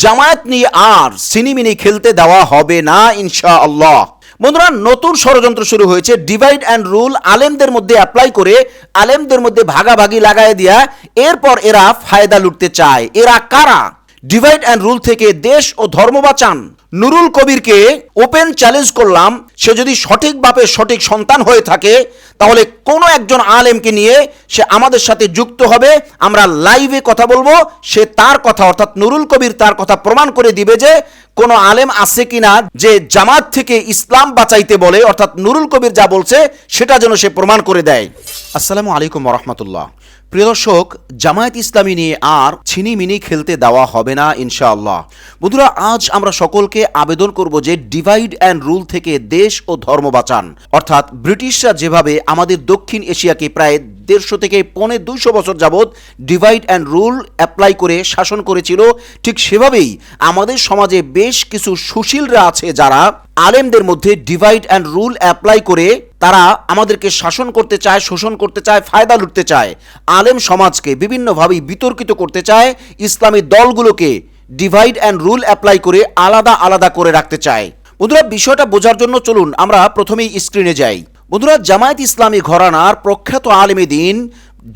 জামায়াত নিয়ে আর সিনিমিনি খেলতে দেওয়া হবে না ইনশা আল্লাহ বন্ধুরা, নতুন ষড়যন্ত্র শুরু হয়েছে। ডিভাইড অ্যান্ড রুল আলেমদের মধ্যে অ্যাপ্লাই করে আলেমদের মধ্যে ভাগাভাগি লাগায় দিয়া এরপর এরা ফায়দা লুটতে চায়। এরা কারা? ডিভাইড অ্যান্ড রুল থেকে দেশ ও ধর্ম বাঁচান। নুরুল কবিরকে ওপেন চ্যালেঞ্জ করলাম, সে যদি সঠিক বাপের সঠিক সন্তান হয়ে থাকে, তাহলে কোনো একজন আলেমকে নিয়ে সে আমাদের সাথে যুক্ত হবে। আমরা লাইভে কথা বলব, সে তার কথা, অর্থাৎ নুরুল কবির তার কথা প্রমাণ করে দিবে যে কোনো আলেম আছে কিনা যে জামাত থেকে ইসলাম বাঁচাইতে বলে, অর্থাৎ নুরুল কবির যা বলছে, সেটা যেন সে প্রমাণ করে দেয়। আসসালামু আলাইকুম রহমতুল্লাহ। প্রিয় দর্শক, জামায়াত ইসলামী নিয়ে আর ছিনিমিনি খেলতে দেওয়া হবে না, ইনশাআল্লাহ। বন্ধুরা, আজ আমরা সকলকে আবেদন করব যে ডিভাইড অ্যান্ড রুল থেকে দেশ ও ধর্ম বাঁচান। অর্থাৎ ব্রিটিশরা যেভাবে আমাদের দক্ষিণ এশিয়াকে প্রায় দেড়শো থেকে পৌনে দুইশো বছর যাবৎ ডিভাইড অ্যান্ড রুল অ্যাপ্লাই করে শাসন করেছিল, ঠিক সেভাবেই আমাদের সমাজে বেশ কিছু সুশীলরা আছে যারা আলেমদের মধ্যে ডিভাইড অ্যান্ড রুল অ্যাপ্লাই করে তারা আমাদেরকে শাসন করতে চায়, শোষণ করতে চায়, ফায়দা লুটতে চায়। আলেম সমাজকে বিভিন্নভাবেই বিতর্কিত করতে চায়, ইসলামী দলগুলোকে ডিভাইড অ্যান্ড রুল অ্যাপ্লাই করে আলাদা আলাদা করে রাখতে চায়। বন্ধুরা, বিষয়টা বোঝার জন্য চলুন আমরা প্রথমেই স্ক্রিনে যাই। বন্ধুরা, জামায়াত ইসলামী ঘরানার প্রখ্যাত আলেমী দিন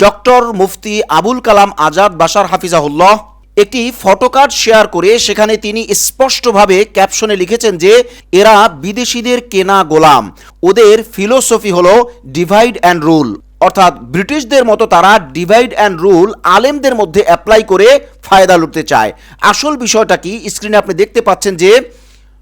ডক্টর মুফতি আবুল কালাম আজাদ বাশার হাফিজাহুল্লাহ একটি ফটোকার্ড শেয়ার করে সেখানে তিনি স্পষ্টভাবে ক্যাপশনে লিখেছেন যে, এরা বিদেশিদের কেনা গোলাম। ওদের ফিলোসফি হলো ডিভাইড অ্যান্ড রুল অর্থাৎ ব্রিটিশদের মতো তারা ডিভাইড অ্যান্ড রুল আলেমদের মধ্যে অ্যাপ্লাই করে ফায়দা লুটতে চায়। আসল বিষয়টা কি? স্ক্রিনে আপনি দেখতে পাচ্ছেন যে,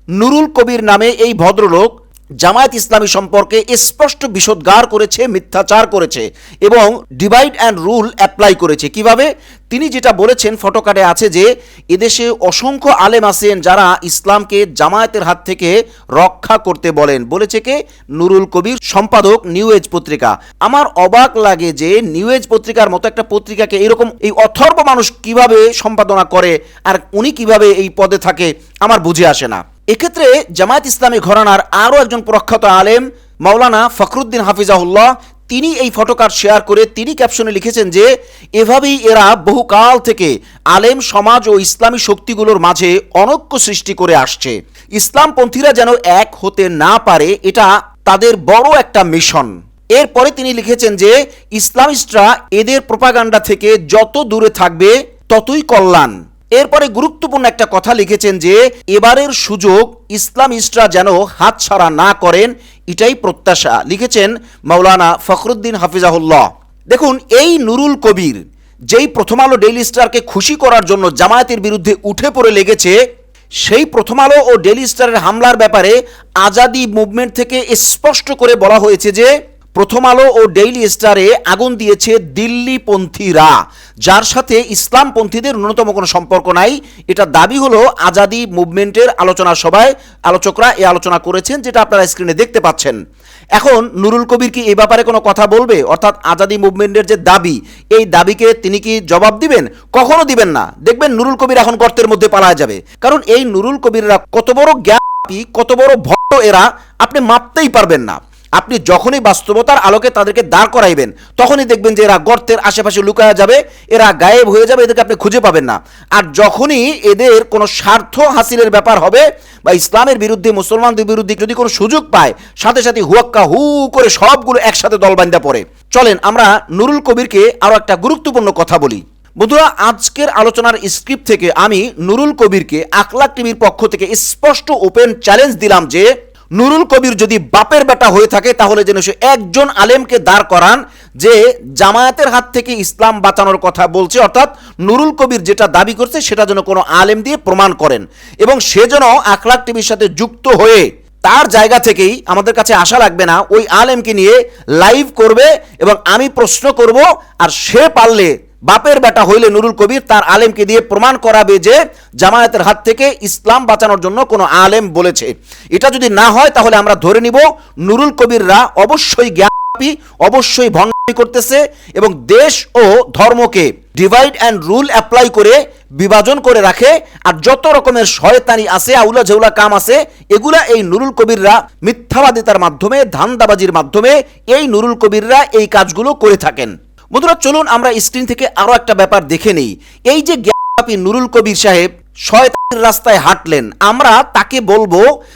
নুরুল কবির নামে এই ভদ্রলোক জামায়াত ইসলামী সম্পর্কে স্পষ্ট বিষোদ্গার করেছে, মিথ্যাচার করেছে এবং ডিভাইড অ্যান্ড রুল অ্যাপ্লাই করেছে। কীভাবে? তিনি যেটা বলেছেন ফটোকার্ডে আছে যে, এদেশে অসংখ্য আলেম আছেন যারা ইসলামকে জামায়াতের হাত থেকে রক্ষা করতে বলেন। বলেছে কে? নুরুল কবির, সম্পাদক নিউ এজ পত্রিকা। আমার অবাক লাগে যে নিউ এজ পত্রিকার মতো একটা পত্রিকাকে এরকম এই অথর্ব মানুষ কীভাবে সম্পাদনা করে আর উনি কীভাবে এই পদে থাকে, আমার বুঝে আসে না। এক্ষেত্রে জামায়াত ইসলামী ঘরানার আরও একজন প্রখ্যাত আলেম, মাওলানা ফখরুদ্দিন হাফিজাহুল্লাহ, তিনি এই ফটোকার্ড শেয়ার করে তিনি ক্যাপশনে লিখেছেন যে, এভাবেই এরা বহুকাল থেকে আলেম সমাজ ও ইসলামী শক্তিগুলোর মাঝে অনৈক্য সৃষ্টি করে আসছে। ইসলামপন্থীরা যেন এক হতে না পারে, এটা তাদের বড় একটা মিশন। এরপরে তিনি লিখেছেন যে, ইসলামিস্টরা এদের প্রোপাগান্ডা থেকে যত দূরে থাকবে, ততই কল্যাণ। এরপরে গুরুত্বপূর্ণ একটা কথা লিখেছেন যে, এবারের সুযোগ ইসলামিস্টরা যেন হাতছাড়া না করেন, এটাই প্রত্যাশা। লিখেছেন মাওলানা ফখরুদ্দিন হাফিজাহুল্লাহ। দেখুন, এই নুরুল কবির যেই প্রথম আলো ডেইলি স্টারকে খুশি করার জন্য জামায়াতের বিরুদ্ধে উঠে পড়ে লেগেছে, সেই প্রথম আলো ও ডেইলি স্টারের হামলার ব্যাপারে আজাদি মুভমেন্ট থেকে স্পষ্ট করে বলা হয়েছে যে প্রথম আলো ও ডেইলি স্টারে আগুন দিয়েছে দিল্লিপন্থীরা, যার সাথে ইসলামপন্থীদের ন্যূনতম কোনো সম্পর্ক নাই। এটা দাবি হলো আজাদি মুভমেন্টের আলোচনা সভায় আলোচকরা এই আলোচনা করেছেন, যেটা আপনারা স্ক্রিনে দেখতে পাচ্ছেন। এখন নুরুল কবির কি এই ব্যাপারে কোনো কথা বলবে? অর্থাৎ আজাদি মুভমেন্টের যে দাবি, এই দাবিকে তিনি কি জবাব দিবেন? কখনো দিবেন না। দেখবেন নুরুল কবির এখন গর্তের মধ্যে পালায় যাবে। কারণ এই নুরুল কবিররা কত বড় জ্ঞান, কত বড় ভট্ট এরা, আপনি মাপতেই পারবেন না। আপনি যখনই বাস্তবতার আলোকে তাদেরকে দাঁড় করাইবেন, তখনই দেখবেন যে এরা গর্তের আশেপাশে লুকায়া যাবে, এরা গায়েব হয়ে যাবে, এদেরকে আপনি খুঁজে পাবেন না। আর যখনই এদের কোনো স্বার্থ হাসিলের ব্যাপার হবে বা ইসলামের বিরুদ্ধে, মুসলমানদের বিরুদ্ধে যদি কোনো সুযোগ পায়, সাথে সাথে হুয়াক্কা হু করে সবগুলো একসাথে দলবান্ধা পড়ে। চলেন আমরা নুরুল কবিরকে আরও একটা গুরুত্বপূর্ণ কথা বলি। বন্ধুরা, আজকের আলোচনার স্ক্রিপ্ট থেকে আমি নুরুল কবিরকে আকলাক টিভির পক্ষ থেকে স্পষ্ট ওপেন চ্যালেঞ্জ দিলাম যে নুরুল কবির যদি বাপের বেটা হয়ে থাকে, তাহলে যেন সে একজন আলেমকে দাঁড় করান যে জামায়াতের হাত থেকে ইসলাম বাঁচানোর কথা বলছে। অর্থাৎ নুরুল কবির যেটা দাবি করছে, সেটা যেন কোনো আলেম দিয়ে প্রমাণ করেন। এবং সে যেন আখলাক টিভির সাথে যুক্ত হয়ে তার জায়গা থেকেই আমাদের কাছে আশা লাগবে না, ওই আলেমকে নিয়ে লাইভ করবে এবং আমি প্রশ্ন করব, আর সে পারলে বাপের বেটা হইলে নুরুল কবির তার আলেমকে দিয়ে প্রমাণ করাবে যে জামায়াতের হাত থেকে ইসলাম বাঁচানোর জন্য কোনো আলেম বলেছে। এটা যদি না হয়, তাহলে আমরা ধরে নিব নুরুল কবিররা অবশ্যই জ্ঞাপী অবশ্যই ভণ্ডামি করতেছে এবং দেশ ও ধর্মকে ডিভাইড অ্যান্ড রুল অ্যাপ্লাই করে বিভাজন করে রাখে। আর যত রকমের শয়তানি আছে, আউলা ঝেউলা কাম আছে, এগুলা এই নুরুল কবিররা মিথ্যাবাদিতার মাধ্যমে, ধান্দাবাজির মাধ্যমে এই নুরুল কবিররা এই কাজগুলো করে থাকেন। বন্ধুরা, চলুন আমরা স্ক্রিন থেকে আরও একটা ব্যাপার দেখে নেই। এই যে জ্ঞানব্যাপী নুরুল কবির সাহেব শয়তানির রাস্তায় হাঁটলেন। আমরা তাকে বলব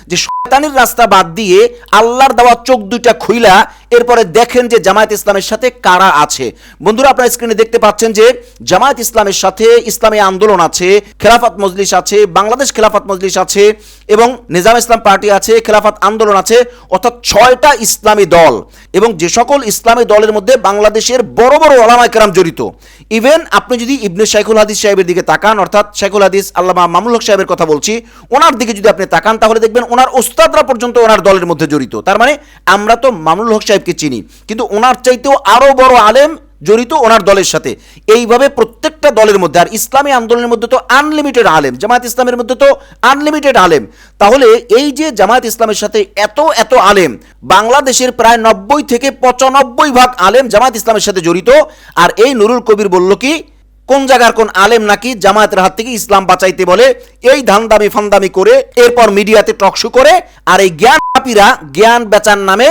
যে শয়তানির রাস্তা বাদ দিয়ে আল্লাহর দেওয়া চোখ দুইটা খুইলা, এরপরে দেখেন যে জামায়াত ইসলামের সাথে কারা আছে। বন্ধুরা, আপনার স্ক্রিনে দেখতে পাচ্ছেন যে জামায়াত ইসলামের সাথে ইসলামী আন্দোলন আছে, খেলাফত মজলিস আছে, বাংলাদেশ খেলাফত মজলিস আছে এবং নিজাম ইসলাম পার্টি আছে, খেলাফত আন্দোলন আছে, অর্থাৎ ছয়টা ইসলামী দল। এবং যে সকল ইসলামী দলের মধ্যে বাংলাদেশের বড় বড় ওলামায় কেরাম জড়িত। ইভেন আপনি যদি ইবনে শাইখুল হাদিস সাহেবের দিকে তাকান, অর্থাৎ শাইখুল হাদিস আল্লামা মামুল হক সাহেবের কথা বলছি, ওনার দিকে যদি আপনি তাকান, তাহলে দেখবেন ওনার ওস্তাদরা পর্যন্ত ওনার দলের মধ্যে জড়িত। তার মানে আমরা তো মামুল হক সাহেবকে চিনি, কিন্তু ওনার চাইতেও আরও বড় আলেম জড়িত ওনার দলের সাথে। এইভাবে প্রত্যেকটা দলের মধ্যে, আর ইসলামী আন্দোলনের মধ্যে তো আনলিমিটেড আলেম, জামায়াত ইসলামের মধ্যে তো আনলিমিটেড আলেম। তাহলে এই যে জামায়াত ইসলামের সাথে এত এত আলেম, বাংলাদেশের প্রায় নব্বই থেকে পঁচানব্বই ভাগ আলেম জামায়াত ইসলামের সাথে জড়িত, আর এই নুরুল কবির বলল কি, কোন জায়গার কোন আলেম নাকি জামায়াতের হাত থেকে ইসলাম বাঁচাইতে বলে, এই ধানদামি ফান্দামি করে, এরপর মিডিয়াতে টকশো করে, আর এই জ্ঞান পাপীরা জ্ঞান বেচার নামে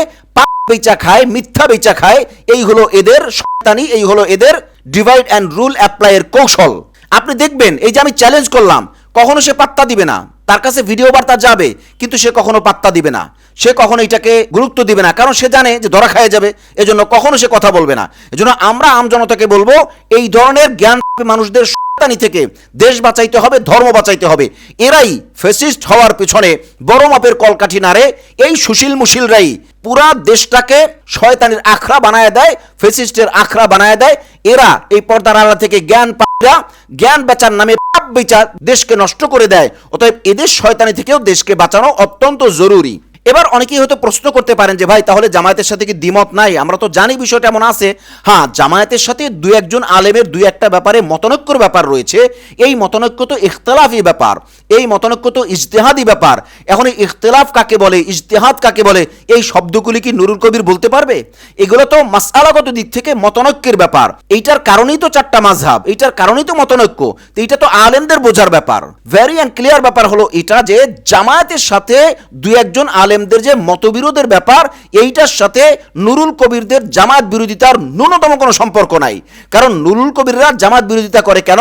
বেচা খায়, মিথ্যা বেচা খায়, এই হলো এদের শয়তানি, এই হলো এদের ডিভাইড অ্যান্ড রুল অ্যাপ্লাইয়ের কৌশল। আপনি দেখবেন, এই যে আমি চ্যালেঞ্জ করলাম, কখনো সে পাত্তা দিবে না। তার কাছে ভিডিও বার্তা যাবে, কিন্তু সে কখনো পাত্তা দিবে না। সে কখনো এটাকে গুরুত্ব দিবে না, কারণ সে জানে যে ধরা খায় যাবে, এজন্য কখনো সে কথা বলবে না। এজন্য আমরা আম জনতাকে বলব, এই ধরনের জ্ঞান মানুষদের শয়তানি থেকে। দেশ বাঁচাইতে হবে, ধর্ম বাঁচাইতে হবে। এরাই ফেসিস্ট হওয়ার পেছনে বড় মাপের কলকাঠি নাড়ে। এই সুশীল মুশিলরাই পুরা দেশটাকে শয়তানের আখড়া বানায় দেয়, ফেসিস্টের আখড়া বানায় দেয়। এরা এই পর্দার আড়া থেকে জ্ঞান পাপীরা জ্ঞান বেচার নামে পাপ বিচার দেশকে নষ্ট করে দেয়। অতএব এদের শয়তানি থেকেও দেশকে বাঁচানো অত্যন্ত জরুরি। এবার অনেকেই হয়তো প্রশ্ন করতে পারেন যে, ভাই, তাহলে জামায়াতের সাথে কি দ্বিমত নাই? আমরা তো জানি বিষয়টা এমন আছে। হ্যাঁ জামায়াতের সাথে দুই একজন আলেমের দুই একটা ব্যাপারে মতনৈক্যর ব্যাপার রয়েছে। এই মতনৈক্য তো ইখতলাফি ব্যাপার, এই মতনৈক্য তো ইজতেহাদি ব্যাপার। এখন এই ইখতলাফ কাকে বলে, ইজতেহাদ কাকে বলে, এই শব্দগুলি কি নুরুল কবির বলতে পারবে? এগুলো তো মাসালাগত দিক থেকে মতনৈক্যের ব্যাপার। এইটার কারণেই তো চারটা মাঝহাব এইটার কারণেই তো মতনৈক্য। তো এইটা তো আলেমদের বোঝার ব্যাপার। ভেরি অ্যান্ড ক্লিয়ার ব্যাপার হলো এটা যে, জামায়াতের সাথে দুই একজন আলেমদের যে মতবিরোধের ব্যাপার, এইটার সাথে নুরুল কবিরদের জামাত বিরোধিতার ন্যূনতম কোনো সম্পর্ক নাই। কারণ নুরুল কবিররা জামাত বিরোধিতা করে কেন?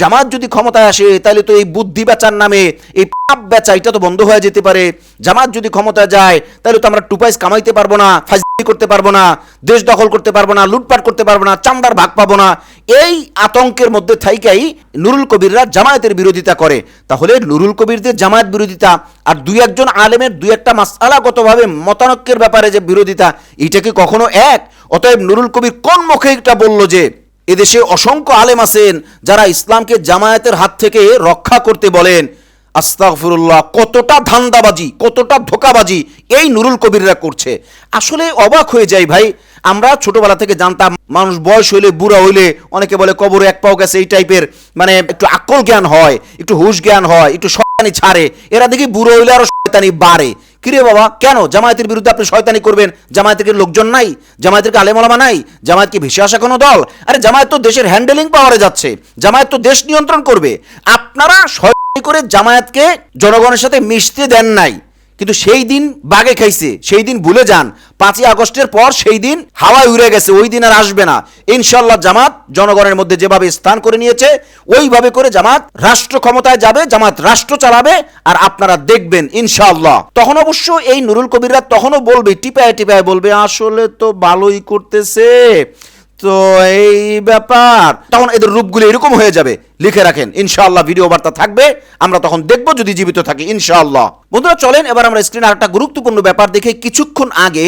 জামাত যদি ক্ষমতায় আসে, তাহলে তো এই বুদ্ধি বেচার নামে, এই পাপ বেচা এটা তো বন্ধ হয়ে যেতে পারে। জামাত যদি ক্ষমতায় যায়, তাহলে তো আমরা টুপাইস কামাইতে পারব না ফাইজি করতে পারব না, দেশ দখল করতে পারব না, লুটপাট করতে পারব না, চান্দার ভাগ পাবো না। এই আতঙ্কের মধ্যে থাইকাই নুরুল কবিররা জামায়াতের বিরোধিতা করে। তাহলে নুরুল কবিরদের জামায়াত বিরোধিতা আর দুই একজন আলেমের দুই একটা মাসালাগতভাবে মতানক্যের ব্যাপারে যে বিরোধিতা, এটা কি কখনো এক? অতএব নুরুল কবির কোন মুখে এটা বলল যে, এদেশে অসংখ্য আলেম আছেন যারা ইসলামকে জামায়াতের হাত থেকে রক্ষা করতে বলেন। আস্তাগফিরুল্লাহ, কতটা ধান্দাবাজি, কতটা ধোকাবাজি এই নুরুল কবিররা করছে। আসলে অবাক হয়ে যায় ভাই, আমরা ছোটবেলা থেকে জানতাম, মানুষ বয়স হইলে, বুড়া হইলে, অনেকে বলে কবরে এক পাও গেছে এই টাইপের মানে একটু আকল জ্ঞান হয়, একটু হুশ জ্ঞান হয়, একটু শয়তানি ছাড়ে, এরা দেখি বুড়ো হইলে আরও শয়তানি বাড়ে। কিরে বাবা, কেন? জামায়াতের বিরুদ্ধে আপনি শয়তানি করবেন? জামায়াতের লোকজন নাই? জামায়াতের আলেমলামা নাই? জামায়াত কি ভেসে আসা কোনো দল? আরে জামায়াত তো দেশের হ্যান্ডেলিং পাওয়ারে যাচ্ছে। জামায়াত তো দেশ নিয়ন্ত্রণ করবে। আপনারা করে জামায়াতকে জনগণের সাথে মিশতে দেন নাই। কিন্তু সেই দিন বাগে খাইছে, সেই দিন ভুলে যান। পাঁচই আগস্টের পর সেই দিন হাওয়ায় উড়ে গেছে, ওই দিন আর আসবে না। ইনশাল্লাহ জামাত জনগণের মধ্যে যেভাবে স্থান করে নিয়েছে, ওইভাবে করে জামাত রাষ্ট্র ক্ষমতায় যাবে, জামাত রাষ্ট্র চালাবে, আর আপনারা দেখবেন ইনশাল্লাহ তখন অবশ্য এই নুরুল কবিররা তখনও বলবে, টিপায় টিপায় বলবে, আসলে তো ভালোই করতেছে। তো এই ব্যাপার। তখন এদের রূপগুলি এরকম হয়ে যাবে। লিখে রাখেন, ইনশাআল্লাহ ভিডিও বার্তা থাকবে। আমরা তখন দেখব যদি জীবিত থাকি, ইনশাআল্লাহ। বন্ধুরা, চলেন, এবার আমরা স্ক্রিনে আরেকটা গুরুত্বপূর্ণ ব্যাপার দেখে কিছুক্ষণ আগে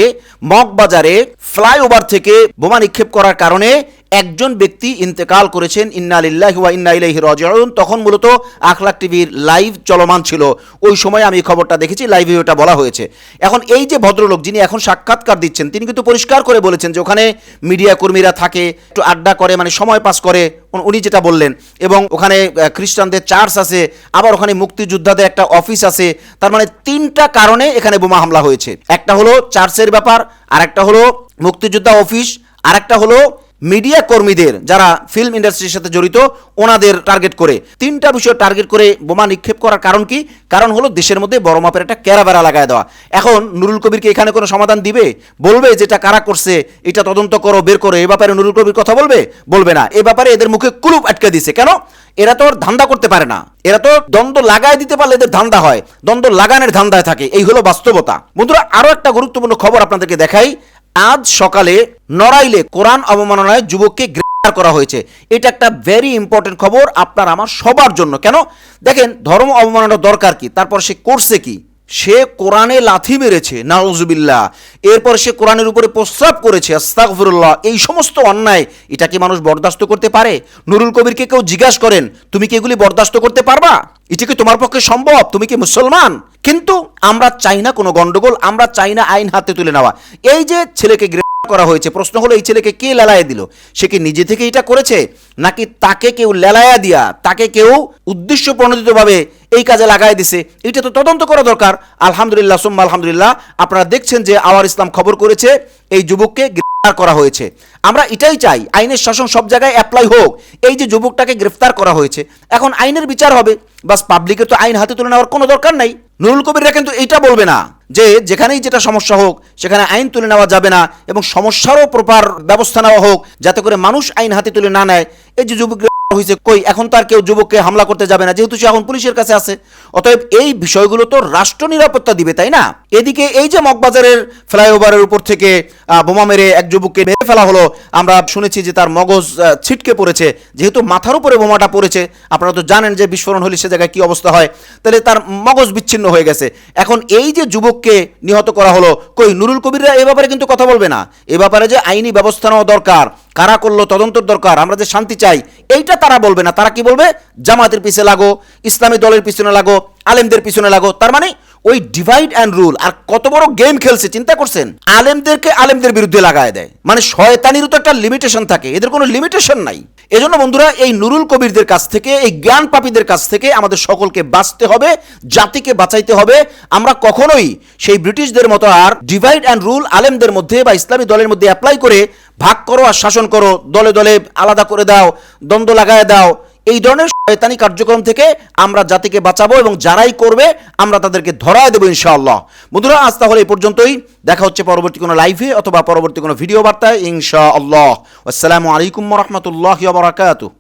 মগবাজারে ফ্লাইওভার থেকে বোমা নিক্ষেপ করার কারণে একজন ব্যক্তি ইন্তেকাল করেছেন, ইন্না লিল্লাহি ওয়া ইন্না ইলাইহি রাজিউন তখন মূলত আখলাক টিভির লাইভ চলমান ছিল। ওই সময় আমি খবরটা দেখেছি, লাইভে ওটা বলা হয়েছে। এখন এই যে ভদ্রলোক, যিনি এখন সাক্ষাৎকার দিচ্ছেন, তিনি কিন্তু পরিষ্কার করে বলেছেন যে ওখানে মিডিয়া কর্মীরা থাকে, একটু আড্ডা করে মানে সময় পাস করে, উনি যেটা বললেন। এবং ওখানে খ্রিস্টানদের চার্চ আছে, আবার ওখানে মুক্তিযোদ্ধাদের একটা অফিস আছে। তার মানে তিনটা কারণে এখানে বোমা হামলা হয়েছে। একটা হলো চার্চের ব্যাপার আর একটা হলো মুক্তিযোদ্ধা অফিস আর একটা হলো মিডিয়া কর্মীদের যারা ফিল্ম ইন্ডাস্ট্রির সাথে জড়িত, ওনাদের টার্গেট করে। তিনটা বিষয় টার্গেট করে বোমা নিক্ষেপ করার কারণ কি? কারণ হলো দেশের মধ্যে বড় মাপের একটা ক্যারাবেড়া লাগায় দেওয়া। এখন নুরুল কবিরকে এখানে কোনো সমাধান দিবে? বলবে যেটা কারা করছে? এটা তদন্ত করো, বের করো। এ ব্যাপারে নুরুল কবির কথা বলবে? বলবে না। এ ব্যাপারে এদের মুখে কুলুপ আটকে দিছে। কেন? এরা তো আর ধান্দা করতে পারে না। এরা তো দ্বন্দ্ব লাগায় দিতে পারলে এদের ধান্দা হয়। দ্বন্দ্ব লাগানোর ধান্দায় থাকে। এই হলো বাস্তবতা। বন্ধুরা, আরও একটা গুরুত্বপূর্ণ খবর আপনাদেরকে দেখাই। আজ সকালে নড়াইলে কোরআন অবমাননায় যুবককে গ্রেফতার করা হয়েছে। এটা একটা ভেরি ইম্পর্টেন্ট খবর আপনার, আমার সবার জন্য। কেন? দেখেন, ধর্ম অবমাননার দরকার কি? তারপর সে করছে কি? সে কোরআনে লাথি মেরেছে, নাউজুবিল্লাহ। এরপর সে কোরআনের উপরে প্রস্রাব করেছে, আস্তাগফিরুল্লাহ। এই সমস্ত অন্যায়, এটা কি মানুষ বরদাস্ত করতে পারে? নুরুল কবিরকে কেউ জিজ্ঞাসা করেন, তুমি কি এগুলি বরদাস্ত করতে পারবা? এটা কি তোমার পক্ষে সম্ভব? তুমি কি মুসলমান? কিন্তু আমরা চাই না কোনো গন্ডগোল, আমরা চাই না আইন হাতে তুলে নেওয়া। এই যে ছেলেকে গ্রেফতার করা হয়েছে, প্রশ্ন হলো, এই ছেলেকে কে লেলায় দিল? সে কি নিজে থেকে এটা করেছে? নাকি তাকে কেউ লেলায়া দিয়া, তাকে কেউ উদ্দেশ্য প্রণোদিতভাবে এই কাজে লাগাই দিছে। এটা তো তদন্ত করা দরকার। আলহামদুলিল্লাহ, সোম্মা আলহামদুলিল্লাহ। আপনারা দেখছেন যে আওয়ার ইসলাম খবর করেছে, এই যুবককে গ্রেফতার করা হয়েছে। আমরা এটাই চাই, আইনের শাসন সব জায়গায় অ্যাপ্লাই হোক। এই যে যুবকটাকে গ্রেফতার করা হয়েছে, এখন আইনের বিচার হবে। বাস পাবলিকের তো আইন হাতে তুলে নেওয়ার কোনো দরকার নাই। নুরুল কবিররা কিন্তু এটা বলবে না, যে যেখানেই যেটা সমস্যা হোক, সেখানে আইন তুলে নেওয়া যাবে না এবং সমস্যারও প্রপার ব্যবস্থা নেওয়া হোক, যাতে করে মানুষ আইন হাতে তুলে না নেয়। এই যে যুবক হয়েছে কই, এখন তো আর কেউ যুবককে হামলা করতে যাবে না, যেহেতু সে এখন পুলিশের কাছে আছে। অতএব এই বিষয়গুলো তো রাষ্ট্র নিরাপত্তা দিবে, তাই না? এদিকে এই যে মগবাজারের ফ্লাইওভারের উপর থেকে বোমা মেরে এক যুবককে মেরে ফেলা হলো, আমরা শুনেছি যে তার মগজ ছিটকে পড়েছে, যেহেতু মাথার উপরে বোমাটা পড়েছে, আপনারা তো জানেন যে বিস্ফোরণ হলে সে জায়গায় কি অবস্থা হয়, তাহলে তার মগজ বিচ্ছিন্ন হয়ে গেছে। এখন এই যে যুবককে নিহত করা হলো, কই, নুরুল কবিররা এ ব্যাপারে কিন্তু কথা বলবে না? এ ব্যাপারে যে আইনি ব্যবস্থা নেওয়া দরকার কারা করল, তদন্তর দরকার, আমরা যে শান্তি চাই, এইটা তারা বলবে না। তারা কি বলবে? জামাতের পিছনে লাগো, ইসলামী দলের পিছনে লাগো, আলেমদের পিছনে লাগো। তার মানে ওই ডিভাইড অ্যান্ড রুল আর কত বড় গেম খেলছে, চিন্তা করছেন? আলেমদেরকে আলেমদের বিরুদ্ধে লাগায় দেয়। মানে শয়তানিরও তো একটা লিমিটেশন থাকে, এদের কোনো লিমিটেশন নাই। এজন্য বন্ধুরা, এই নুরুল কবিরদের কাছ থেকে, এই জ্ঞান পাপীদের কাছ থেকে আমাদের সকলকে বাঁচতে হবে, জাতিকে বাঁচাইতে হবে। আমরা কখনোই সেই ব্রিটিশদের মতো আর ডিভাইড অ্যান্ড রুল আলেমদের মধ্যে বা ইসলামী দলের মধ্যে অ্যাপ্লাই করে ভাগ করো আর শাসন করো, দলে দলে আলাদা করে দাও, দ্বন্দ্ব লাগায় দাও। এই ধরনের শয়তানি কার্যক্রম থেকে আমরা জাতিকে বাঁচাবো এবং যারাই করবে, আমরা তাদেরকে ধরায় দেবো ইনশাআল্লাহ। বন্ধুরা, আজ তাহলে এই পর্যন্তই। দেখা হচ্ছে পরবর্তী কোনো লাইভে অথবা পরবর্তী কোনো ভিডিও বার্তায়, ইনশাআল্লাহ। আসসালামু আলাইকুম রহমতুল্লাহ বারাকাতুহ।